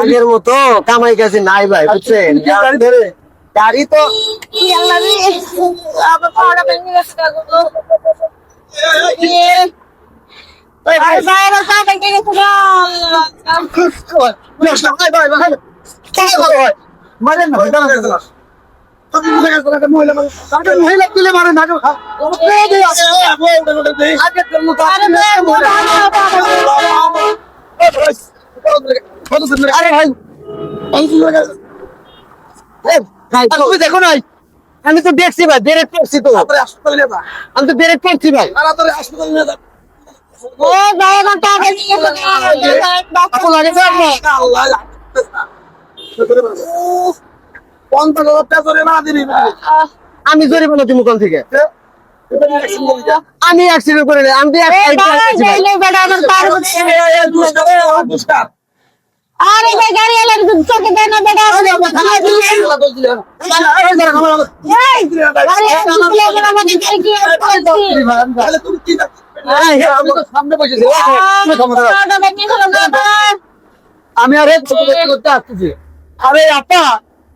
আগের মতো কামাই কাছে নাই ভাই বুঝছেন? গাড়ি? তো মহিলা দেখো নাই? আমি তো দেখছি ভাই বেরেক করছি তো। আমি তো বেরেক করছি ভাই। ও পঞ্চাশ হাজার টাকা জরিমানা দিবি আমি জরিমানা থেকে। আমি অ্যাক্সিডেন্ট করি আমি আমি আরে আপা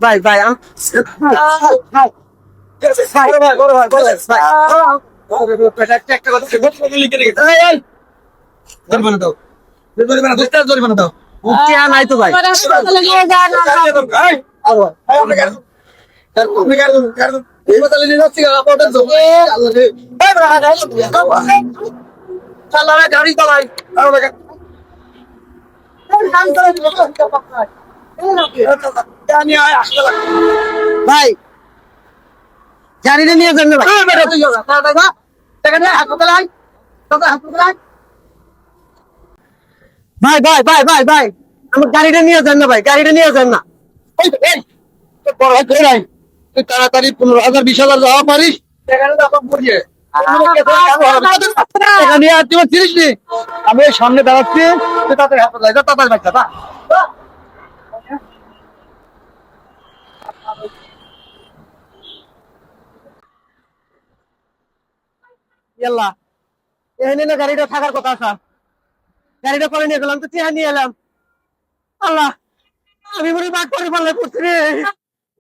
ভাই ভাই ভাই একটা কথা ভাই গাড়ি চালাই ভাই জানি না নিয়ে যাবেন ভাই টাকা নিয়ে হাত ভাই ভাই ভাই ভাই ভাই আমার গাড়িটা নিয়ে যান না ভাই গাড়িটা নিয়ে যান না? তুই তাড়াতাড়ি পনেরো হাজার বিশ হাজার যাওয়া পারিস? আমি সামনে দাঁড়াচ্ছি তুই তাড়াতাড়ি হাসপাতালে যা তাড়াতাড়ি বাচ্চা যা। ইয়াল্লা এখানে না গাড়িটা থাকার কথা স্যার গাড়িটা করে নিয়ে গেলাম, তো টিয়া নিয়ে এলাম। আল্লাহ, আমি মনে বাদ করে পারলে করছি রে।